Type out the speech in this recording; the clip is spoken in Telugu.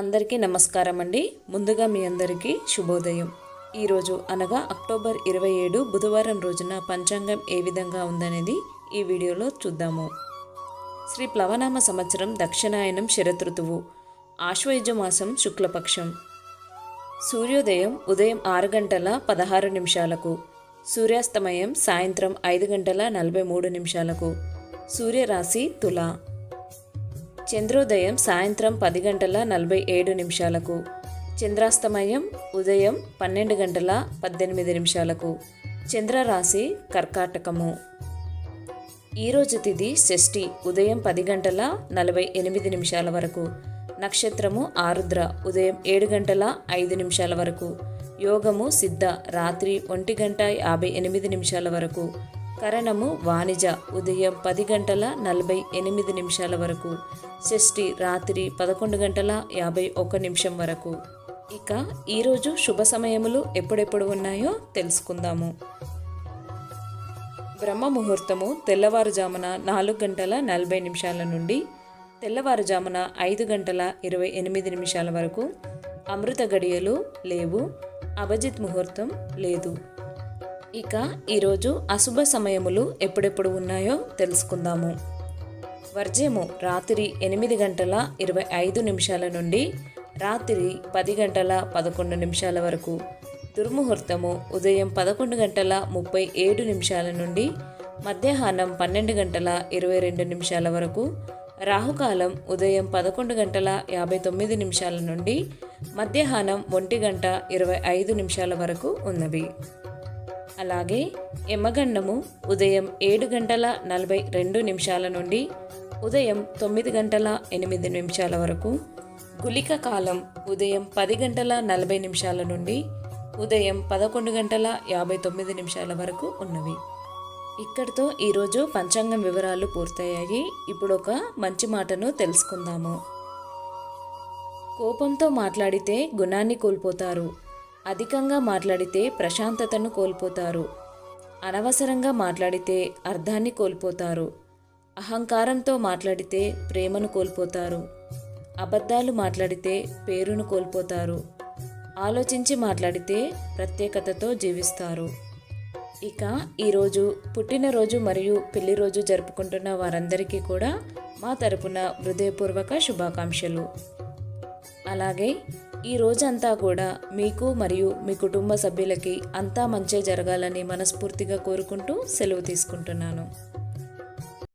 అందరికీ నమస్కారం అండి. ముందుగా మీ అందరికీ శుభోదయం. ఈరోజు అనగా అక్టోబర్ ఇరవై ఏడు బుధవారం రోజున పంచాంగం ఏ విధంగా ఉందనేది ఈ వీడియోలో చూద్దాము. శ్రీ ప్లవనామ సంవత్సరం దక్షిణాయనం శరదృతువు ఆశ్వయుజ మాసం శుక్లపక్షం. సూర్యోదయం ఉదయం ఆరు గంటల పదహారు నిమిషాలకు సూర్యాస్తమయం సాయంత్రం ఐదు గంటల నలభై మూడు నిమిషాలకు సూర్యరాశి తుల. చంద్రోదయం సాయంత్రం పది గంటల నలభై ఏడు నిమిషాలకు. చంద్రాస్తమయం ఉదయం పన్నెండు గంటల పద్దెనిమిది నిమిషాలకు. చంద్రరాశి కర్కాటకము. ఈరోజు తిది షష్ఠి ఉదయం పది గంటల నలభై ఎనిమిది నిమిషాల వరకు. నక్షత్రము ఆరుద్ర ఉదయం ఏడు గంటల ఐదు నిమిషాల వరకు. యోగము సిద్ధ రాత్రి ఒంటి గంట యాభై ఎనిమిది నిమిషాల వరకు. కరణము వాణిజ ఉదయం పది గంటల నలభై ఎనిమిది నిమిషాల వరకు షష్ఠి రాత్రి పదకొండు గంటల యాభై ఒక్క నిమిషం వరకు. ఇక ఈరోజు శుభ సమయములు ఎప్పుడెప్పుడు ఉన్నాయో తెలుసుకుందాము. బ్రహ్మ ముహూర్తము తెల్లవారుజామున నాలుగు గంటల నలభై నిమిషాల నుండి తెల్లవారుజామున ఐదు గంటల ఇరవై ఎనిమిది నిమిషాల వరకు అమృత గడియలు లేవు అభిజిత్ ముహూర్తం లేదు. ఇక ఈరోజు అశుభ సమయములు ఎప్పుడెప్పుడు ఉన్నాయో తెలుసుకుందాము. వర్జ్యము రాత్రి ఎనిమిది గంటల ఇరవై ఐదు నిమిషాల నుండి రాత్రి పది గంటల పదకొండు నిమిషాల వరకు. దుర్ముహూర్తము ఉదయం పదకొండు గంటల ముప్పై ఏడు నిమిషాల నుండి మధ్యాహ్నం పన్నెండు గంటల ఇరవై రెండు నిమిషాల వరకు. రాహుకాలం ఉదయం పదకొండు గంటల యాభై తొమ్మిది నిమిషాల నుండి మధ్యాహ్నం ఒంటి గంట ఇరవై ఐదు నిమిషాల వరకు ఉన్నవి. అలాగే యమగండము ఉదయం ఏడు గంటల నలభై రెండు నిమిషాల నుండి ఉదయం తొమ్మిది గంటల ఎనిమిది నిమిషాల వరకు గులిక కాలం ఉదయం పది గంటల నలభై నిమిషాల నుండి ఉదయం పదకొండు గంటల యాభై తొమ్మిది నిమిషాల వరకు ఉన్నవి. ఇక్కడితో ఈరోజు పంచాంగం వివరాలు పూర్తయ్యాయి. ఇప్పుడు ఒక మంచి మాటను తెలుసుకుందాము. కోపంతో మాట్లాడితే గుణాన్ని కోల్పోతారు. అధికంగా మాట్లాడితే ప్రశాంతతను కోల్పోతారు. అనవసరంగా మాట్లాడితే అర్థాన్ని కోల్పోతారు. అహంకారంతో మాట్లాడితే ప్రేమను కోల్పోతారు. అబద్ధాలు మాట్లాడితే పేరును కోల్పోతారు. ఆలోచించి మాట్లాడితే ప్రత్యేకతతో జీవిస్తారు. ఇక ఈరోజు పుట్టినరోజు మరియు పెళ్ళి రోజు జరుపుకుంటున్న వారందరికీ కూడా మా తరపున హృదయపూర్వక శుభాకాంక్షలు. అలాగే ఈ రోజంతా కూడా మీకు మరియు మీ కుటుంబ సభ్యులకి అంతా మంచే జరగాలని మనస్ఫూర్తిగా కోరుకుంటూ సెలవు తీసుకుంటున్నాను.